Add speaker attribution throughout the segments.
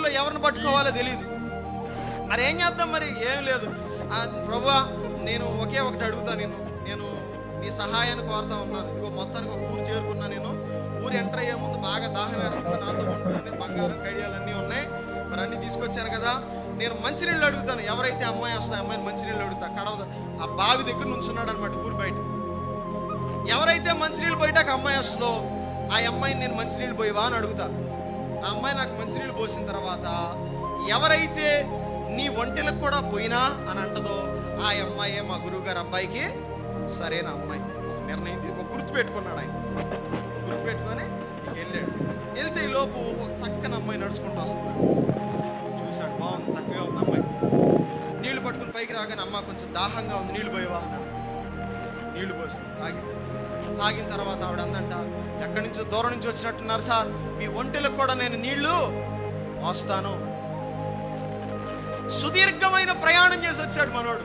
Speaker 1: ఊర్లో ఎవరిని పట్టుకోవాలో తెలియదు మరి ఏం చేద్దాం మరి? ఏం లేదు. ఆ, ప్రభా నేను ఒకే ఒకటి అడుగుతా నేను నేను నీ సహాయాన్ని కోరుతా ఉన్నాను. ఇదిగో మొత్తానికి ఒక ఊరు చేరుకున్నా నేను. ఊరు ఎంటర్ అయ్యే ముందు బాగా దాహం వేస్తుంది. నాతో ఉంటుందని బంగారం కడియాలన్నీ ఉన్నాయి. మరి అన్నీ తీసుకొచ్చాను కదా. నేను మంచినీళ్ళు అడుగుతాను. ఎవరైతే అమ్మాయి వస్తాయి అమ్మాయిని మంచినీళ్ళు అడుగుతా. కడవ ఆ బావి దగ్గర నుంచున్నాడు అనమాట ఊరు బయట. ఎవరైతే మంచినీళ్ళు పోయటాక అమ్మాయి వస్తుందో ఆ అమ్మాయిని నేను మంచినీళ్ళు పోయివా అని అడుగుతా. ఆ అమ్మాయి నాకు మంచినీళ్ళు పోసిన తర్వాత ఎవరైతే నీ ఒంటిలకు కూడా పోయినా అని అంటదో ఆ అమ్మాయే మా గురువు గారు అబ్బాయికి సరైన అమ్మాయి. ఒక నిర్ణయం ఒక గుర్తు పెట్టుకున్నాడు ఆయన. గుర్తు పెట్టుకొని వెళ్ళాడు. వెళ్తే ఈ లోపు ఒక చక్కని అమ్మాయి నడుచుకుంటూ వస్తుంది. చూశాడు బాగుంది చక్కగా ఉంది అమ్మాయి. నీళ్ళు పట్టుకుని పైకి రాగానే అమ్మ కొంచెం దాహంగా ఉంది నీళ్ళు పోయేవా? అన్నాడు. నీళ్ళు పోసింది తాగి తాగిన తర్వాత ఆవిడ అందంట ఎక్కడి నుంచో దూరం నుంచి వచ్చినట్టున్నారు సార్. మీ ఒంటెలకు కూడా నేను నీళ్ళు మోస్తాను. సుదీర్ఘమైన ప్రయాణం చేసి వచ్చాడు మనోడు.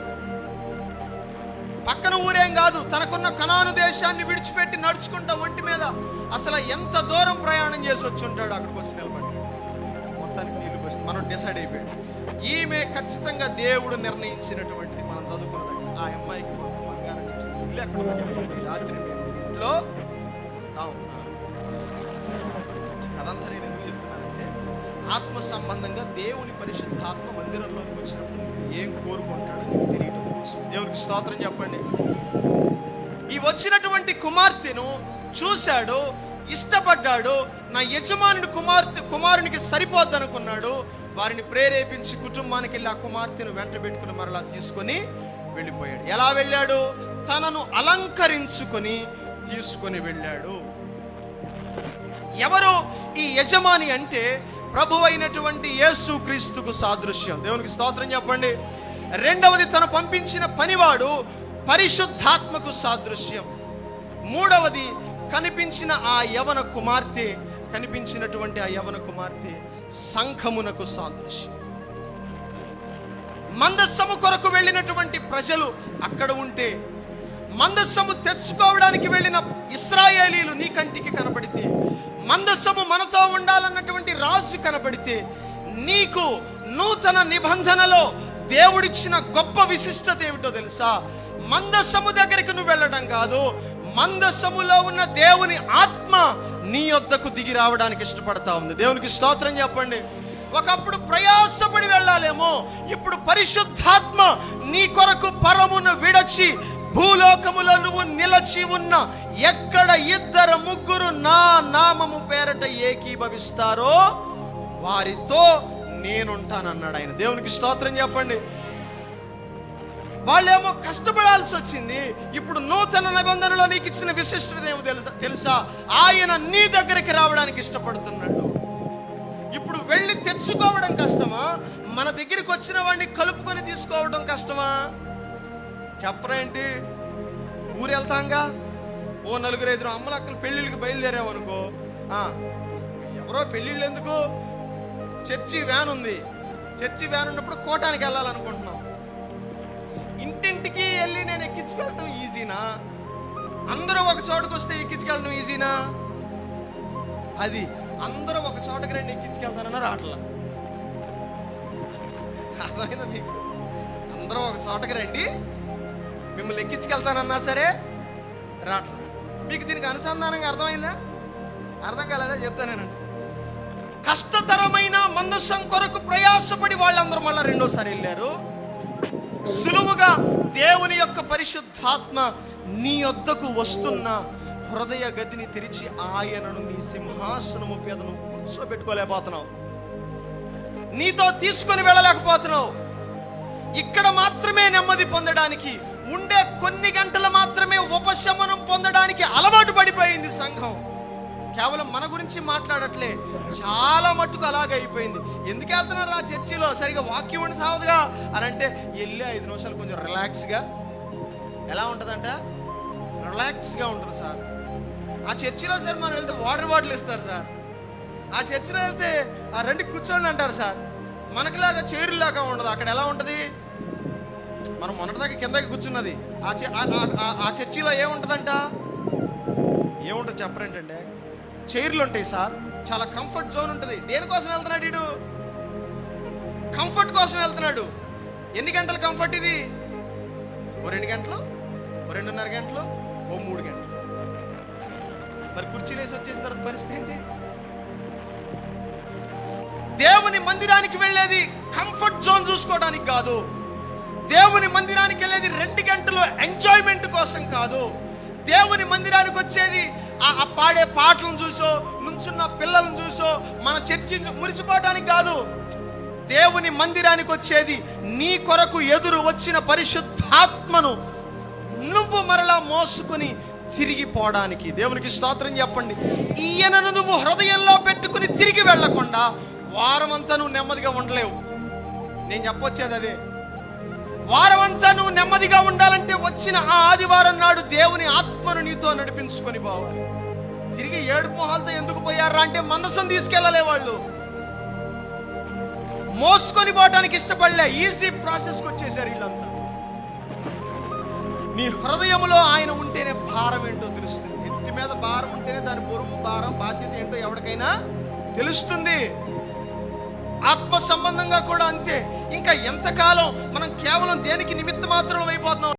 Speaker 1: పక్కన ఊరేం కాదు తనకున్న కణాను దేశాన్ని విడిచిపెట్టి నడుచుకుంటా ఒంటి మీద అసలు ఎంత దూరం ప్రయాణం చేసి వచ్చి ఉంటాడు అక్కడికి వచ్చి నిలబడి మొత్తానికి నీళ్ళు పోసి మనం డిసైడ్ అయిపోయాడు. ఈమె ఖచ్చితంగా దేవుడు నిర్ణయించినటువంటిది మనం చదువుకున్నది ఆ అమ్మాయికి కొంత బంగారం ఇచ్చి ఇల్లు ఎక్కడ ఈ రాత్రి మేము ఇంట్లో కథంతా నేను ఎందుకు చెప్తున్నానంటే ఆత్మ సంబంధంగా దేవుని పరిశుద్ధాత్మ మందిరంలోకి వచ్చినప్పుడు నువ్వు ఏం కోరుకుంటాడో నీకు తెలియటం కోసం. దేవునికి స్తోత్రం చెప్పండి. ఈ వచ్చినటువంటి కుమార్తెను చూశాడు ఇష్టపడ్డాడు నా యజమానుడు కుమార్తె కుమారునికి సరిపోద్దనుకున్నాడు వారిని ప్రేరేపించి కుటుంబానికి వెళ్ళి ఆ కుమార్తెను వెంట పెట్టుకుని మరలా తీసుకొని వెళ్ళిపోయాడు. ఎలా వెళ్ళాడు? తనను అలంకరించుకొని తీసుకొని వెళ్ళాడు. ఎవరు? ఈ యజమాని అంటే ప్రభు అయినటువంటి యేసు క్రీస్తుకు సాదృశ్యం. దేవునికి స్తోత్రం చెప్పండి. రెండవది తను పంపించిన పనివాడు పరిశుద్ధాత్మకు సాదృశ్యం. మూడవది కనిపించిన ఆ యవన కుమార్తె కనిపించినటువంటి ఆ యవన కుమార్తె సంఘమునకు సాదృశ్యం. మందస్సము కొరకు వెళ్ళినటువంటి ప్రజలు అక్కడ ఉంటే మందస్సము తెచ్చుకోవడానికి వెళ్ళిన ఇస్రాయేలీలు నీ కంటికి కనబడితే మందస్సము మనతో ఉండాలన్నటువంటి రాజు కనబడితే నీకు నూతన నిబంధనలో దేవుడిచ్చిన గొప్ప విశిష్టత ఏమిటో తెలుసా? మందస్సము దగ్గరికి నువ్వు వెళ్ళడం కాదు మందస్సములో ఉన్న దేవుని ఆత్మ నీ యొద్దకు దిగి రావడానికి ఇష్టపడతా ఉంది. దేవునికి స్తోత్రం చెప్పండి. ఒకప్పుడు ప్రయాసపడి వెళ్ళాలేమో ఇప్పుడు పరిశుద్ధాత్మ నీ కొరకు పరమును విడచి భూలోకములో నువ్వు నిలచి ఉన్న ఎక్కడ ఇద్దరు ముగ్గురు నా నామము పేరట ఏకీభవిస్తారో వారితో నేనుంటానన్నాడు ఆయన. దేవునికి స్తోత్రం చెప్పండి. వాళ్ళేమో కష్టపడాల్సి వచ్చింది. ఇప్పుడు నూతన నిబంధనలో నీకు ఇచ్చిన విశిష్టత ఏమో తెలుసా? తెలుసా? ఆయన నీ దగ్గరికి రావడానికి ఇష్టపడుతున్నాడు. ఇప్పుడు వెళ్ళి తెచ్చుకోవడం కష్టమా? మన దగ్గరికి వచ్చిన వాడిని కలుపుకొని తీసుకోవడం కష్టమా? చెప్పరేంటి ఊరు వెళ్తాంగా ఓ నలుగురు ఐదుగురు అమ్మలక్కలు పెళ్ళిళ్ళకి బయలుదేరామనుకో ఎవరో పెళ్ళిళ్ళు ఎందుకు చర్చి వ్యాన్ ఉంది. చర్చి వ్యాన్ ఉన్నప్పుడు కోటానికి వెళ్ళాలనుకుంటున్నాం. ఇంటింటికి వెళ్ళి నేను ఎక్కించుకెళ్ళటం ఈజీనా? అందరూ ఒక చోటుకు వస్తే ఎక్కించుకెళ్ళడం ఈజీనా? అది అందరూ ఒక చోటకి రండి ఎక్కించుకెళ్తానన్నా ఆటలు అర్థమైందా మీకు అందరూ ఒక చోటకి రండి మిమ్మల్ని ఎక్కించుకెళ్తానన్నా సరే రావట్లేదు. మీకు దీనికి అనుసంధానంగా అర్థమైందా? అర్థం కాలేదా? చెప్తానేనండి కష్టతరమైన మందసం కొరకు ప్రయాసపడి వాళ్ళందరూ మళ్ళీ రెండోసారి వెళ్ళారు. సులువుగా దేవుని యొక్క పరిశుద్ధాత్మ నీ వద్దకు వస్తున్న హృదయ గదిని తెరిచి ఆయనను నీ సింహాసనము పేదను కూర్చోబెట్టుకోలేకపోతున్నావు. నీతో తీసుకొని వెళ్ళలేకపోతున్నావు. ఇక్కడ మాత్రమే నెమ్మది పొందడానికి ఉండే కొన్ని గంటలు మాత్రమే ఉపశమనం పొందడానికి అలవాటు పడిపోయింది సంఘం. కేవలం మన గురించి మాట్లాడట్లే చాలా మట్టుకు అలాగే అయిపోయింది. ఎందుకు వెళ్తున్నారు ఆ చర్చిలో? సరిగా వాక్యం ఉండి సావదుగా. అని అంటే వెళ్ళి ఐదు నిమిషాలు కొంచెం రిలాక్స్గా ఎలా ఉంటుందంట? రిలాక్స్గా ఉంటుంది సార్. ఆ చర్చిలో సార్ మనం వెళ్తే వాటర్ బాటిల్ ఇస్తారు సార్. ఆ చర్చిలో వెళ్తే ఆ రెండు కూర్చోండి అంటారు సార్. మనకిలాగా చేరులాగా ఉండదు. అక్కడ ఎలా ఉంటుంది? మనం మొన్నటిదాకా కిందకి కూర్చున్నది. ఆ ఆ- ఆ- చర్చిలో ఏముంటుందంట? ఏముంటుంది చెప్పరేంటంటే చైర్లు ఉంటాయి సార్. చాలా కంఫర్ట్ జోన్ ఉంటుంది. దేనికోసం వెళ్తున్నాడు ఇడు కంఫర్ట్ కోసం వెళ్తున్నాడు. ఎన్ని గంటల కంఫర్ట్ ఇది? ఓ రెండు గంటలు? ఓ రెండున్నర గంటలు? ఓ మూడు గంటలు. మరి కుర్చీలు వేసి వచ్చేసిన తర్వాత పరిస్థితి ఏంటి? దేవుని మందిరానికి వెళ్ళేది కంఫర్ట్ జోన్ చూసుకోవడానికి కాదు. దేవుని మందిరానికి వెళ్ళేది రెండు గంటలు ఎంజాయ్మెంట్ కోసం కాదు. దేవుని మందిరానికి వచ్చేది ఆ పాడే పాటలను చూసో నుంచున్న పిల్లలను చూసో మన చర్చి మురిసిపోవడానికి కాదు. దేవుని మందిరానికి వచ్చేది నీ కొరకు ఎదురు వచ్చిన పరిశుద్ధాత్మను నువ్వు మరలా మోసుకుని తిరిగిపోవడానికి దేవునికి స్తోత్రం చెప్పండి. ఈయనను నువ్వు హృదయంలో పెట్టుకుని తిరిగి వెళ్ళకుండా వారమంతా నువ్వు నెమ్మదిగా ఉండలేవు. నేను చెప్పొచ్చేది అదే. వారమంతా నువ్వు నెమ్మదిగా ఉండాలంటే వచ్చిన ఆ ఆదివారం నాడు దేవుని ఆత్మను నీతో నడిపించుకొని పోవాలి. తిరిగి ఏడు మొహాలతో ఎందుకు పోయారా అంటే మందసం తీసుకెళ్ళలే వాళ్ళు మోసుకొని పోవటానికి ఇష్టపడలే ఈజీ ప్రాసెస్కి వచ్చేసారు వీళ్ళంతా. నీ హృదయంలో ఆయన ఉంటేనే భారం ఏంటో తెలుస్తుంది. ఎత్తి మీద భారం ఉంటేనే దాని పొరుగు భారం బాధ్యత ఏంటో ఎవరికైనా తెలుస్తుంది. ఆత్మ సంబంధంగా కూడా అంతే. ఇంకా ఎంతకాలం మనం కేవలం దేనికి నిమిత్త మాత్రం అయిపోతున్నాం